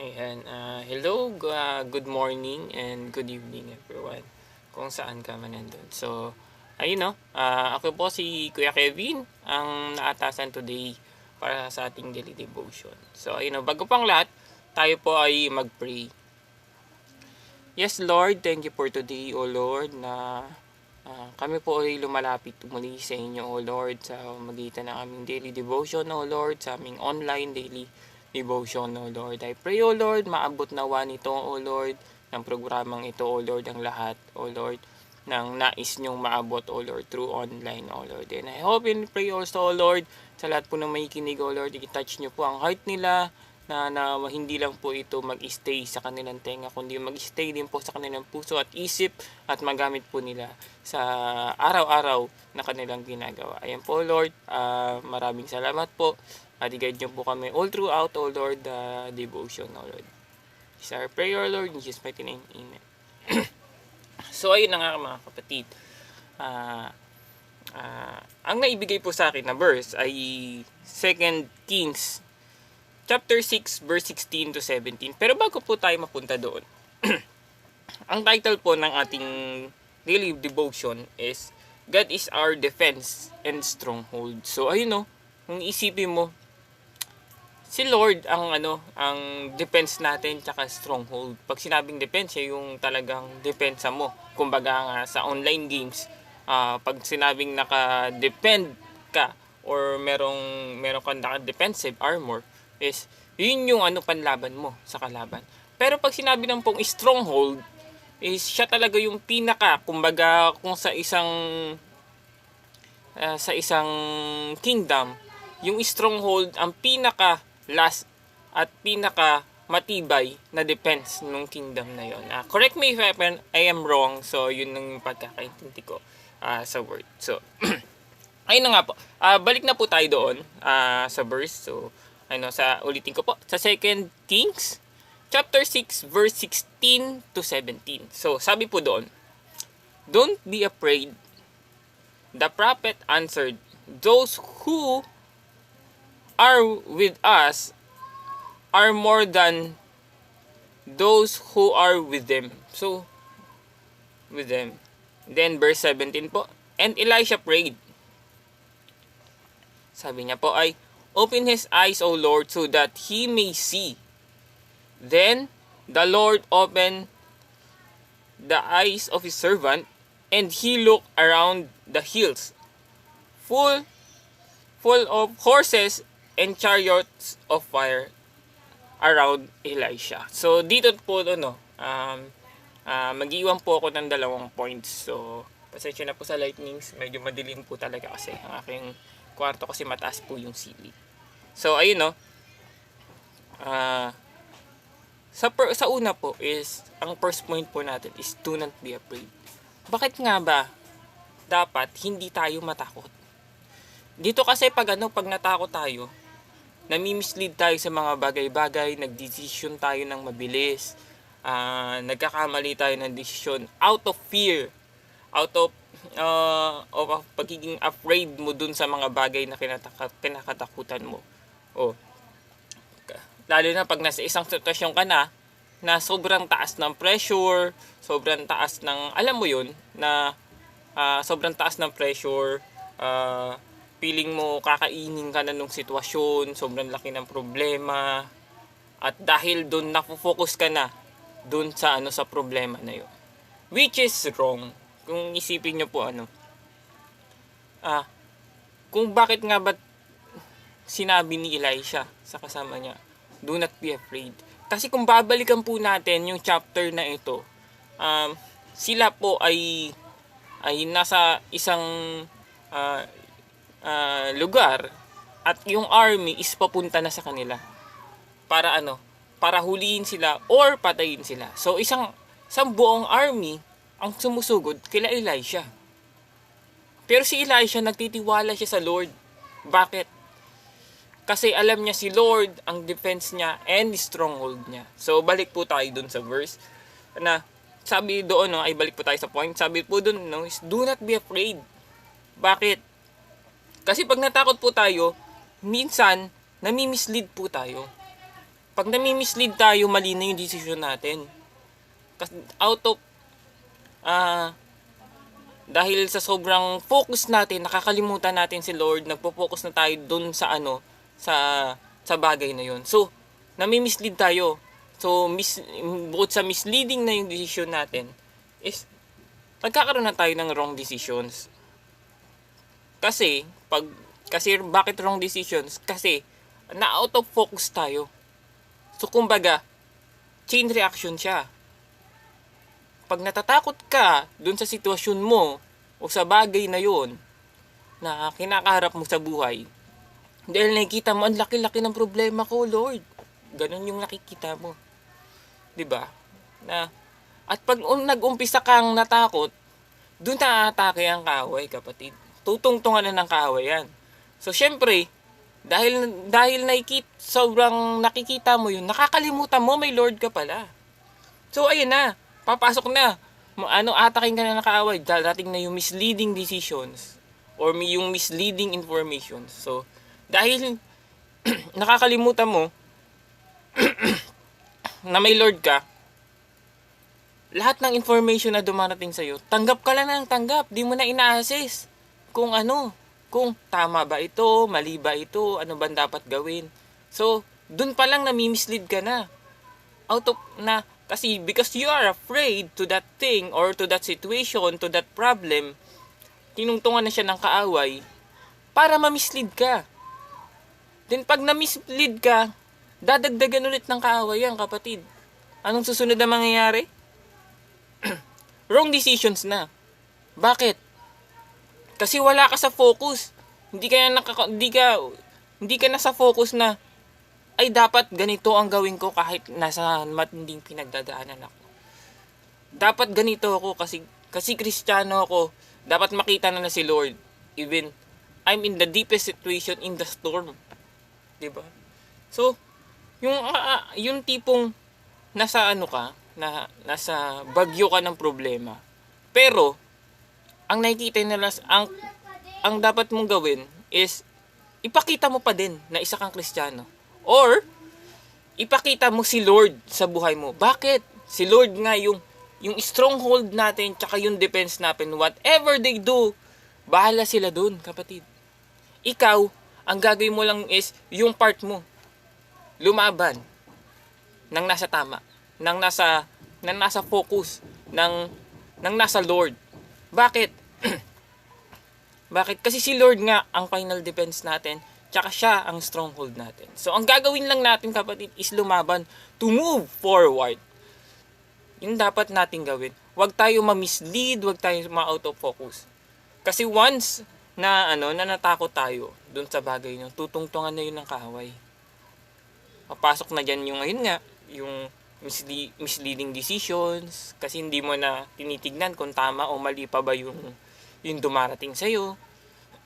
Ayan, ah, hello, ah, good morning and good evening everyone. Kung saan ka man nandun. So, ayun no, ah, ako po si Kuya Kevin, ang naatasan today para sa ating daily devotion. So, ayun no, bago pang lahat, tayo po ay mag-pray. Yes, Lord, thank you for today, O Lord, na ah, kami po ay lumalapit muli sa inyo, O Lord, sa magitan ng aming daily devotion, O Lord, sa aming online daily devotion, O Lord. I pray, O Lord, maabot nawa nito, O Lord, ng programang ito, O Lord, ang lahat, O Lord, ng nais nyong maabot, O Lord, through online, O Lord. And I hope and pray also, O Lord, sa lahat po ng may kinig, O Lord, i-touch nyo po ang heart nila, na, na hindi lang po ito mag-stay sa kanilang tenga, kundi mag-stay din po sa kanilang puso at isip at magamit po nila sa araw-araw na kanilang ginagawa. Ayan po, Lord. ah, maraming salamat po. At i-guide niyo po kami all throughout, O Lord, the devotion, O Lord. Is our prayer, Lord, in Jesus' mighty name. Amen. so, ayun na nga mga kapatid. Ah, ah, ang naibigay po sa akin na verse ay 2 Kings chapter 6 verse 16 to 17. Pero bago po tayo mapunta doon, ang title po ng ating daily devotion is God is our defense and stronghold. So ayun no, kung isipin mo si Lord ang ano, ang defense natin tsaka stronghold. Pag sinabing defense, siya yung talagang depensa mo. Kumbaga nga sa online games, ah, pag sinabing naka-depend ka or merong meron kang naka-defensive armor is yun yung ano panlaban mo sa kalaban. Pero pag sinabi ng pong stronghold is siya talaga yung pinaka kumbaga kung sa isang ah, sa isang kingdom yung stronghold ang pinaka last at pinaka matibay na defense ng kingdom na yon. Ah, correct me if I am, wrong. So, yun ang pagkakaintindi ko ah, sa word. So, ayun na nga po. Ah, balik na po tayo doon ah, sa verse. So, ano, sa ulitin ko po. Sa 2 Kings, chapter 6, verse 16 to 17. So, sabi po doon, Don't be afraid. The prophet answered, Those who are with us are more than those who are with them. So, with them. Then verse 17 po, And Elisha prayed. Sabi niya po ay, Open his eyes, O Lord, so that he may see. Then the Lord opened the eyes of his servant, and he looked around the hills, full, full of horses and chariots of fire around Elisha. So dito po no, um, ah, mag-iwan po ako ng dalawang points. So pasensya na po sa lightnings, medyo madilim po talaga kasi ang aking kwarto kasi mataas po yung ceiling. So ayun no. Ah sa per, sa una po is ang first point po natin is do not be afraid. Bakit nga ba dapat hindi tayo matakot? Dito kasi pag ano, pag natakot tayo, nami-mislead tayo sa mga bagay-bagay, nagdesisyon tayo ng mabilis, ah, nagkakamali tayo ng desisyon out of fear, out of uh, of pagiging afraid mo dun sa mga bagay na kinataka, kinakatakutan mo. Oh. Lalo na pag nasa isang sitwasyon ka na, na sobrang taas ng pressure, sobrang taas ng, alam mo yun, na ah, sobrang taas ng pressure, ah, feeling mo kakainin ka na nung sitwasyon, sobrang laki ng problema, at dahil doon nafo-focus ka na doon sa ano sa problema na yun. Which is wrong. Kung isipin nyo po ano. Ah, kung bakit nga ba sinabi ni Elisha sa kasama niya, do not be afraid. Kasi kung babalikan po natin yung chapter na ito, um, sila po ay ay nasa isang ah, ah, lugar at yung army is papunta na sa kanila para ano para huliin sila or patayin sila so isang isang buong army ang sumusugod kila Elisha. Pero si Elisha nagtitiwala siya sa Lord. Bakit? Kasi alam niya si Lord ang defense niya and stronghold niya. So balik po tayo dun sa verse na sabi doon no ay balik po tayo sa point. Sabi po doon no is do not be afraid. Bakit? Kasi pag natakot po tayo, minsan, nami-mislead po tayo. pag nami-mislead tayo, mali na yung decision natin. Kasi out of, ah, dahil sa sobrang focus natin, nakakalimutan natin si Lord, nagpo-focus na tayo dun sa ano, sa sa bagay na yon. So, nami-mislead tayo. So, mis, bukod sa misleading na yung decision natin, is nagkakaroon na tayo ng wrong decisions. Kasi, pag, kasi bakit wrong decisions? Kasi, na out of focus tayo. So, kumbaga, chain reaction siya pag natatakot ka dun sa sitwasyon mo o sa bagay na yon na kinakaharap mo sa buhay, dahil nakikita mo, ang laki-laki ng problema ko, Lord. Ganon yung nakikita mo. ba? Na, at pag um, nag-umpisa kang natakot, dun na atake ang kaaway, kapatid. Tutungtungan na ng kaaway yan. So, syempre, dahil, dahil nakikita, sobrang nakikita mo yun, nakakalimutan mo, may Lord ka pala. So, ayun na papasok na. Ano, atakin ka na nakaaway. Darating na yung misleading decisions or yung misleading information. So, dahil nakakalimutan mo na may Lord ka, lahat ng information na dumarating sa'yo, tanggap ka lang ng tanggap. Di mo na ina-assess kung ano, kung tama ba ito, mali ba ito, ano ba dapat gawin. So, dun pa lang nami-mislead ka na. Out of, na kasi because you are afraid to that thing or to that situation, to that problem, tinungtungan na siya ng kaaway para ma-mislead ka. Then pag na-mislead ka, dadagdagan ulit ng kaaway yan, kapatid. Anong susunod na mangyayari? Wrong decisions na. Bakit? Kasi wala ka sa focus. Hindi ka na hindi ka hindi ka na sa focus na ay dapat ganito ang gawin ko kahit nasa matinding pinagdadaanan ako. Dapat ganito ako kasi kasi Kristiyano ako. Dapat makita na na si Lord. Even I'm in the deepest situation in the storm. 'Di ba? So, yung uh, yung tipong nasa ano ka, na nasa bagyo ka ng problema. Pero ang nakikita nila ang ang dapat mong gawin is ipakita mo pa din na isa kang Kristiyano Or, ipakita mo si Lord sa buhay mo. Bakit? Si Lord nga yung, yung stronghold natin, tsaka yung defense natin. Whatever they do, bahala sila dun, kapatid. Ikaw, ang gagawin mo lang is yung part mo. Lumaban. Nang nasa tama. Nang nasa, nang nasa focus. Nang, nang nasa Lord. Bakit? Bakit? Kasi si Lord nga ang final defense natin Tsaka siya ang stronghold natin. So, ang gagawin lang natin kapatid is lumaban to move forward. Yung dapat natin gawin. Huwag tayo ma-mislead, huwag tayo ma-out of focus. Kasi once na ano na natakot tayo doon sa bagay nyo, tutungtungan na yun ng kaaway. Papasok na dyan yung ayun nga, yung misle- misleading decisions kasi hindi mo na tinitignan kung tama o mali pa ba yung yung dumarating sa iyo.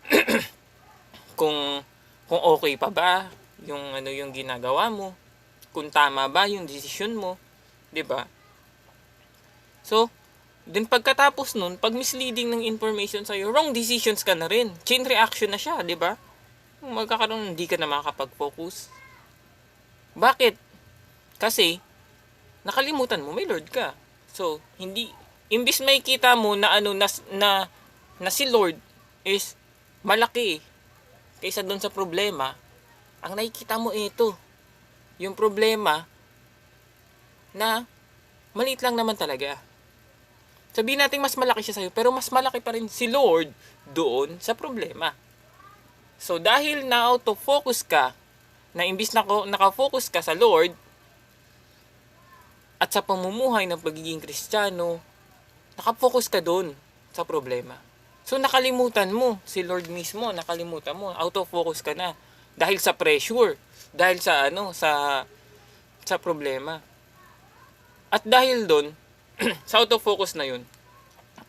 kung kung okay pa ba yung ano yung ginagawa mo, kung tama ba yung desisyon mo, 'di ba? So, din pagkatapos nun, pag misleading ng information sa iyo, wrong decisions ka na rin. Chain reaction na siya, 'di ba? Magkakaroon hindi ka na makakapag-focus. Bakit? Kasi nakalimutan mo may Lord ka. So, hindi imbis may kita mo na ano na, na na si Lord is malaki kaysa doon sa problema, ang nakikita mo ito, yung problema na maliit lang naman talaga. Sabihin natin mas malaki siya sa'yo, pero mas malaki pa rin si Lord doon sa problema. So dahil na auto focus ka, na imbis na nakafocus ka sa Lord, at sa pamumuhay ng pagiging kristyano, nakafocus ka doon sa problema. So nakalimutan mo si Lord mismo, nakalimutan mo, out of focus ka na dahil sa pressure, dahil sa ano, sa sa problema. At dahil doon, sa out of focus na 'yun,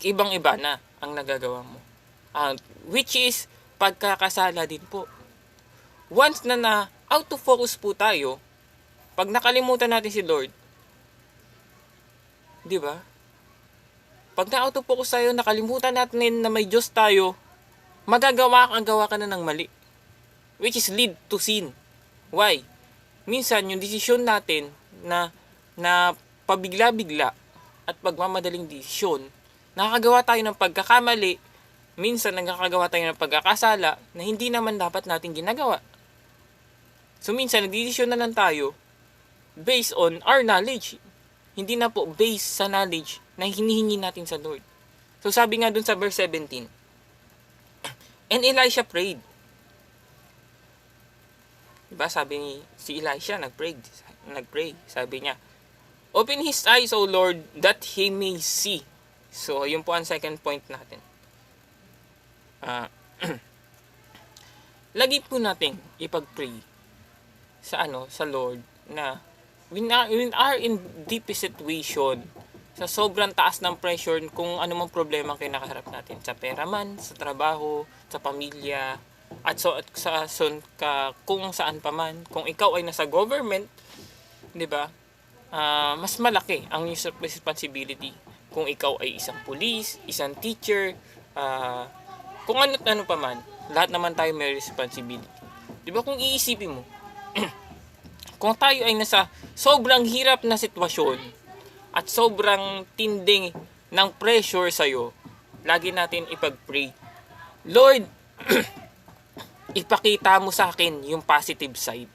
ibang-iba na ang nagagawa mo. Uh, which is pagkakasala din po. Once na na out of focus po tayo, pag nakalimutan natin si Lord, 'di ba? Pag na-autofocus tayo, nakalimutan natin na may Diyos tayo, magagawa ka, gawa ka na ng mali. Which is lead to sin. Why? minsan yung desisyon natin na na pabigla-bigla at pagmamadaling desisyon, nakakagawa tayo ng pagkakamali, minsan nagkakagawa tayo ng pagkakasala na hindi naman dapat natin ginagawa. So minsan nagdesisyon na lang tayo based on our knowledge. Hindi na po based sa knowledge na hinihingi natin sa Lord. So sabi nga dun sa verse 17, And Elisha prayed. Diba sabi ni si Elisha nagpray, nagpray. Sabi niya, Open his eyes, O Lord, that he may see. So, yun po ang second point natin. Ah, lagi po nating ipag-pray sa ano, sa Lord na when are, are in deep situation, sa sobrang taas ng pressure kung ano mang problema ang kinakaharap natin sa pera man, sa trabaho, sa pamilya, at so at sa son ka kung saan pa man, kung ikaw ay nasa government, 'di ba? Ah, mas malaki ang responsibility kung ikaw ay isang police, isang teacher, ah, kung ano ano pa man, lahat naman tayo may responsibility. 'Di ba kung iisipin mo, kung tayo ay nasa sobrang hirap na sitwasyon at sobrang tinding ng pressure sa'yo, lagi natin ipag-pray. Lord, ipakita mo sa akin yung positive side.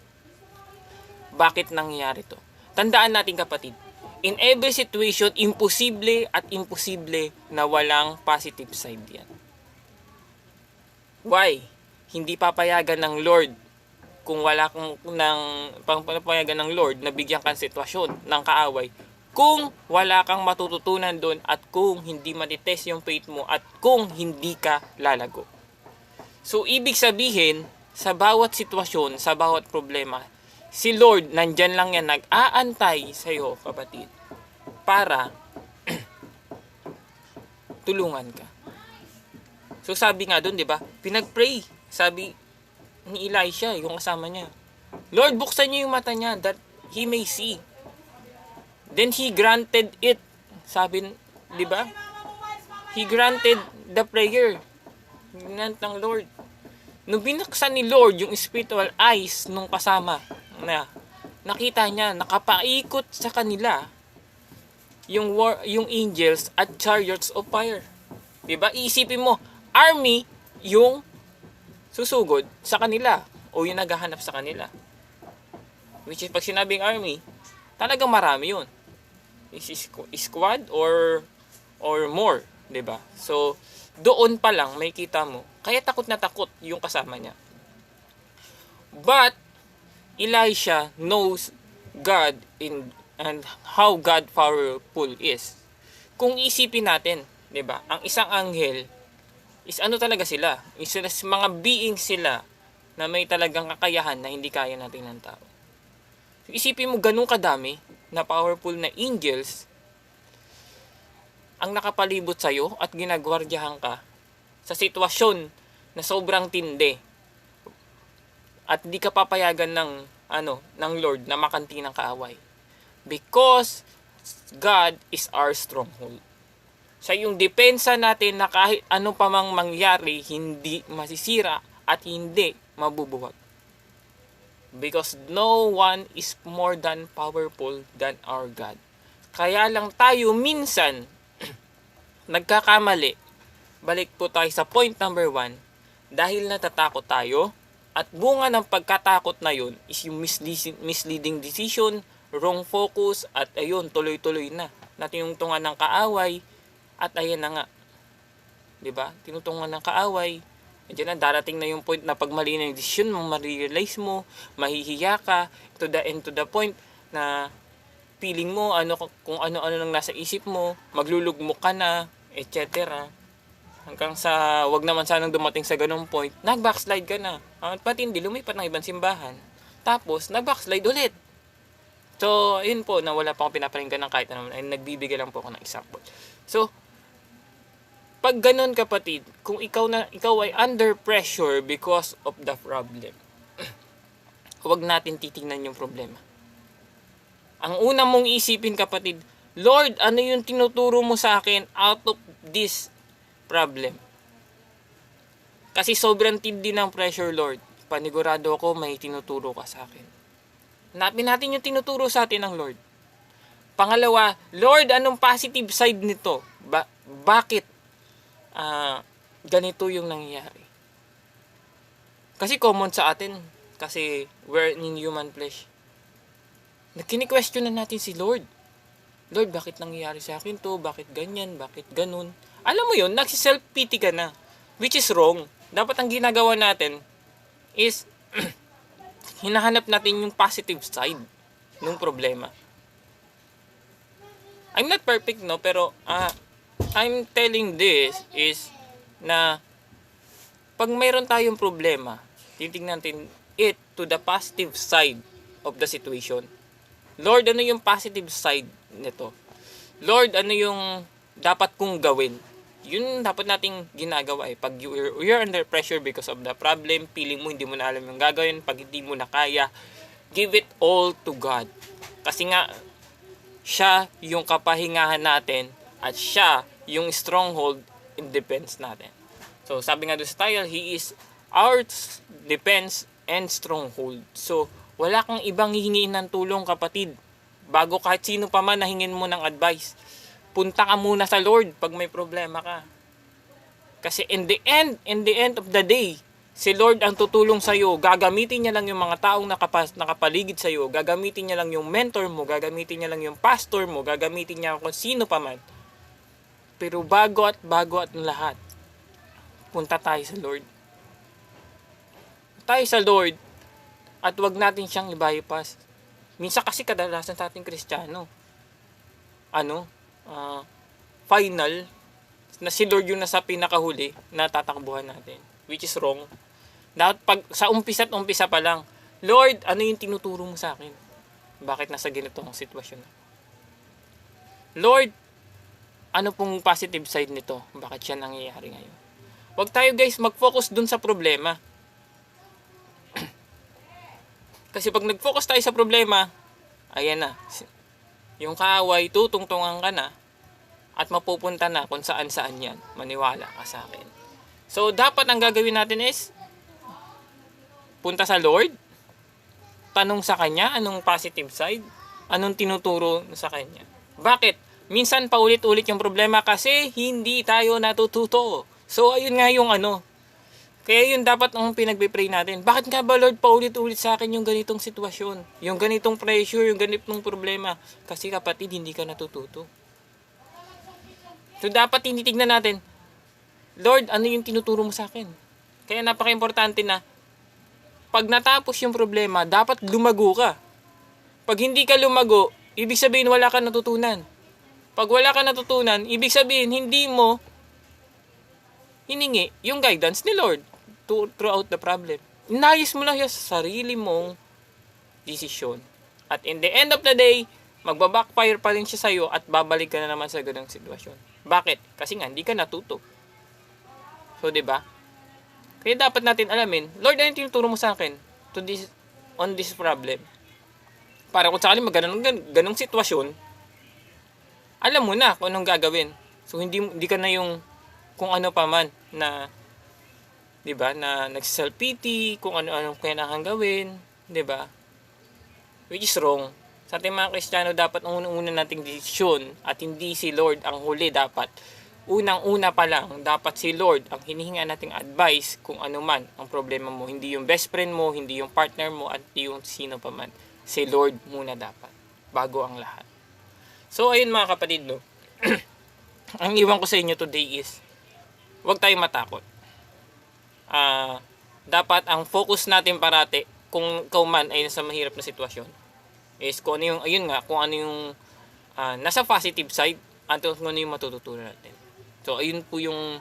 Bakit nangyayari to? Tandaan natin kapatid, in every situation, imposible at imposible na walang positive side yan. Why? Hindi papayagan ng Lord kung wala kang ng papayagan ng Lord na bigyan kang sitwasyon ng kaaway kung wala kang matututunan doon at kung hindi matitest yung faith mo at kung hindi ka lalago. So, ibig sabihin, sa bawat sitwasyon, sa bawat problema, si Lord, nandyan lang yan, nag-aantay sa'yo, kapatid, para tulungan ka. So, sabi nga doon, di ba, pinag-pray. Sabi ni Elisha, yung kasama niya, Lord, buksan niyo yung mata niya that he may see. Then he granted it. Sabi, di ba? He granted the prayer. Ginant ng Lord. Nung binaksan ni Lord yung spiritual eyes nung kasama na nakita niya, nakapaikot sa kanila yung war, yung angels at chariots of fire. 'Di ba? Iisipin mo, army yung susugod sa kanila o yung naghahanap sa kanila. Which is pag sinabing army, talagang marami 'yun. Is squad or or more, 'di ba? So doon pa lang may kita mo. Kaya takot na takot yung kasama niya. But Elisha knows God in and how God powerful is. Kung isipin natin, 'di ba? Ang isang anghel is ano talaga sila? Is mga being sila na may talagang kakayahan na hindi kaya natin ng tao. Isipin mo ganun kadami na powerful na angels ang nakapalibot sa iyo at ginagwardyahan ka sa sitwasyon na sobrang tindi at di ka papayagan ng ano ng Lord na makanti ng kaaway. Because God is our stronghold. Sa yung depensa natin na kahit ano pa mang mangyari hindi masisira at hindi mabubuwag because no one is more than powerful than our God kaya lang tayo minsan nagkakamali, balik po tayo sa point number one, dahil natatakot tayo, at bunga ng pagkatakot na yun is yung misleading, decision, wrong focus, at ayun, tuloy-tuloy na. Na tinungtungan ng kaaway, at ayan na nga. ba diba? Tinutunggan ng kaaway. Diyan na, darating na yung point na pag mali na yung decision mo, ma-realize mo, mahihiya ka, to the end to the point na feeling mo, ano, kung ano-ano nang nasa isip mo, maglulugmok ka na, etc. Hanggang sa, wag naman sanang dumating sa ganung point, nag-backslide ka na. Uh, pati hindi, lumipat ng ibang simbahan. Tapos, nag-backslide ulit. So, yun po, na wala pa akong pinaparinggan ng kahit ano, ay nagbibigay lang po ako ng example. So, pag ganun kapatid, kung ikaw na ikaw ay under pressure because of the problem, huwag natin titingnan yung problema. Ang una mong isipin kapatid, Lord, ano yung tinuturo mo sa akin out of this problem? Kasi sobrang tindi ng pressure, Lord. Panigurado ako may tinuturo ka sa akin. Hanapin natin yung tinuturo sa atin ng Lord. Pangalawa, Lord, anong positive side nito? Ba- bakit ah, ganito yung nangyayari? Kasi common sa atin. Kasi we're in human flesh. Nagkini-question na natin si Lord. Lord, bakit nangyayari sa akin to? Bakit ganyan? Bakit ganun? Alam mo yun, nagsiself-pity ka na. Which is wrong. Dapat ang ginagawa natin is hinahanap natin yung positive side ng problema. I'm not perfect, no? Pero, ah, I'm telling this is na pag mayroon tayong problema, titignan natin it to the positive side of the situation. Lord, ano yung positive side nito? Lord, ano yung dapat kong gawin? Yun dapat nating ginagawa eh. Pag you're, you're under pressure because of the problem, feeling mo hindi mo na alam yung gagawin, pag hindi mo na kaya, give it all to God. Kasi nga, siya yung kapahingahan natin at siya yung stronghold in defense natin. So, sabi nga doon sa title, He is our defense and stronghold. So, wala kang ibang hihingiin ng tulong kapatid. Bago kahit sino pa man nahingin mo ng advice. Punta ka muna sa Lord pag may problema ka. Kasi in the end, in the end of the day, si Lord ang tutulong sa iyo. Gagamitin niya lang yung mga taong nakapas, nakapaligid sa iyo. Gagamitin niya lang yung mentor mo. Gagamitin niya lang yung pastor mo. Gagamitin niya kung sino pa man. Pero bago at bago at lahat, punta tayo sa Lord. Tayo sa Lord at wag natin siyang i-bypass. Minsan kasi kadalasan sa ating Kristiyano, ano, ah, final, na si Lord yung nasa pinakahuli na tatakbuhan natin. Which is wrong. Dapat pag, sa umpisa at umpisa pa lang, Lord, ano yung tinuturo mo sa akin? Bakit nasa ganito ang sitwasyon? Lord, ano pong positive side nito? Bakit siya nangyayari ngayon? Huwag tayo guys mag-focus dun sa problema. Kasi pag nag-focus tayo sa problema, ayan na. Yung kaaway, tutungtungan ka na at mapupunta na kung saan saan yan. Maniwala ka sa akin. So, dapat ang gagawin natin is punta sa Lord, tanong sa Kanya, anong positive side, anong tinuturo sa Kanya. Bakit? Minsan paulit-ulit yung problema kasi hindi tayo natututo. So, ayun nga yung ano. Kaya yun dapat ang pinagpipray natin. Bakit nga ba Lord paulit-ulit sa akin yung ganitong sitwasyon? Yung ganitong pressure, yung ganitong problema. Kasi kapatid, hindi ka natututo. So, dapat tinitignan natin, Lord, ano yung tinuturo mo sa akin? Kaya napaka-importante na pag natapos yung problema, dapat lumago ka. Pag hindi ka lumago, ibig sabihin wala ka natutunan. Pag wala ka natutunan, ibig sabihin hindi mo hiningi yung guidance ni Lord to, throughout the problem. Inayos mo lang yan sa sarili mong desisyon. At in the end of the day, magbabackfire pa rin siya sa'yo at babalik ka na naman sa ganang sitwasyon. Bakit? Kasi nga, hindi ka natuto. So, di ba? Kaya dapat natin alamin, Lord, ano tinuturo mo sa akin to this, on this problem? Para kung sakali magganong ganong sitwasyon, alam mo na kung anong gagawin. So, hindi, hindi ka na yung kung ano pa man na 'di ba na nagself pity kung ano-anong kailangan gawin 'di ba? Which is wrong. Sa ating mga Kristiyano dapat ang unang-una nating desisyon at hindi si Lord ang huli. Dapat unang-una pa lang dapat si Lord ang hinihinga nating advice kung ano man ang problema mo. Hindi yung best friend mo hindi yung partner mo at hindi yung sino pa man. Si Lord muna dapat bago ang lahat so ayun mga kapatid no ang iwan ko sa inyo today is huwag tayong matakot ah, dapat ang focus natin parati kung ikaw man ay nasa mahirap na sitwasyon is kung ano yung, ayun nga, kung ano yung ah, nasa positive side at kung ano yung matututunan natin. So, ayun po yung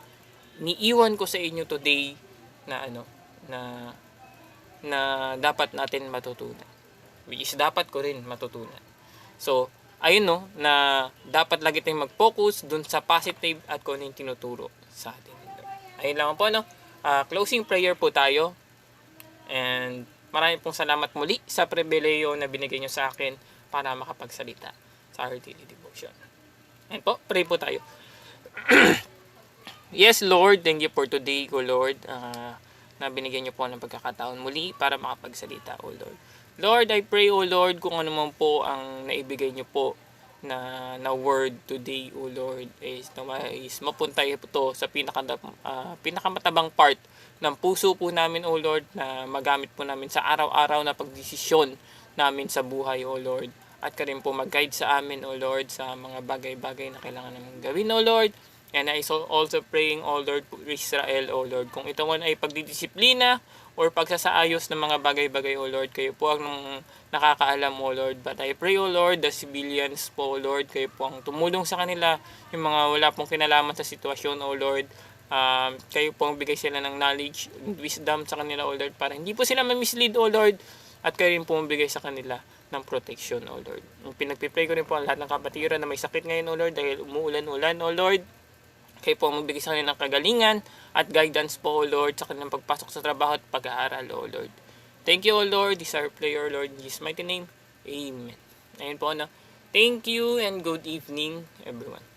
niiwan ko sa inyo today na ano, na na dapat natin matutunan. Which is dapat ko rin matutunan. So, ayun no, na dapat lagi tayong mag-focus dun sa positive at kung ano tinuturo sa atin. Ayun lang po no. Ah, closing prayer po tayo. And maraming pong salamat muli sa pribileyo na binigay nyo sa akin para makapagsalita sa our daily devotion. And po, pray po tayo. yes, Lord, thank you for today, O Lord, ah, na binigyan nyo po ng pagkakataon muli para makapagsalita, O Lord. Lord, I pray, O Lord, kung ano man po ang naibigay niyo po na na word today, O Lord, is, is mapunta po to sa pinaka, ah, pinakamatabang part ng puso po namin, O Lord, na magamit po namin sa araw-araw na pagdesisyon namin sa buhay, O Lord. At ka rin po mag-guide sa amin, O Lord, sa mga bagay-bagay na kailangan namin gawin, O Lord. And I so also praying, O Lord, Israel, O Lord, kung ito man ay pagdidisiplina or pagsasaayos ng mga bagay-bagay, O Lord, kayo po ang nakakaalam, O Lord. But I pray, O Lord, the civilians po, O Lord, kayo po ang tumulong sa kanila, yung mga wala pong kinalaman sa sitwasyon, O Lord. Um, kayo po ang bigay sila ng knowledge wisdom sa kanila, O Lord, para hindi po sila ma-mislead, O Lord, at kayo rin po ang bigay sa kanila ng protection, O Lord. Pinagpipray ko rin po ang lahat ng kapatiran na may sakit ngayon, O Lord, dahil umuulan-ulan, O Lord. Kayo po magbigay sa kanila ng kagalingan at guidance po, O Lord, sa kanilang pagpasok sa trabaho at pag-aaral, O Lord. Thank you, O Lord. This is our prayer, Lord. In Jesus' mighty name. Amen. Ayun po, na. Thank you and good evening, everyone.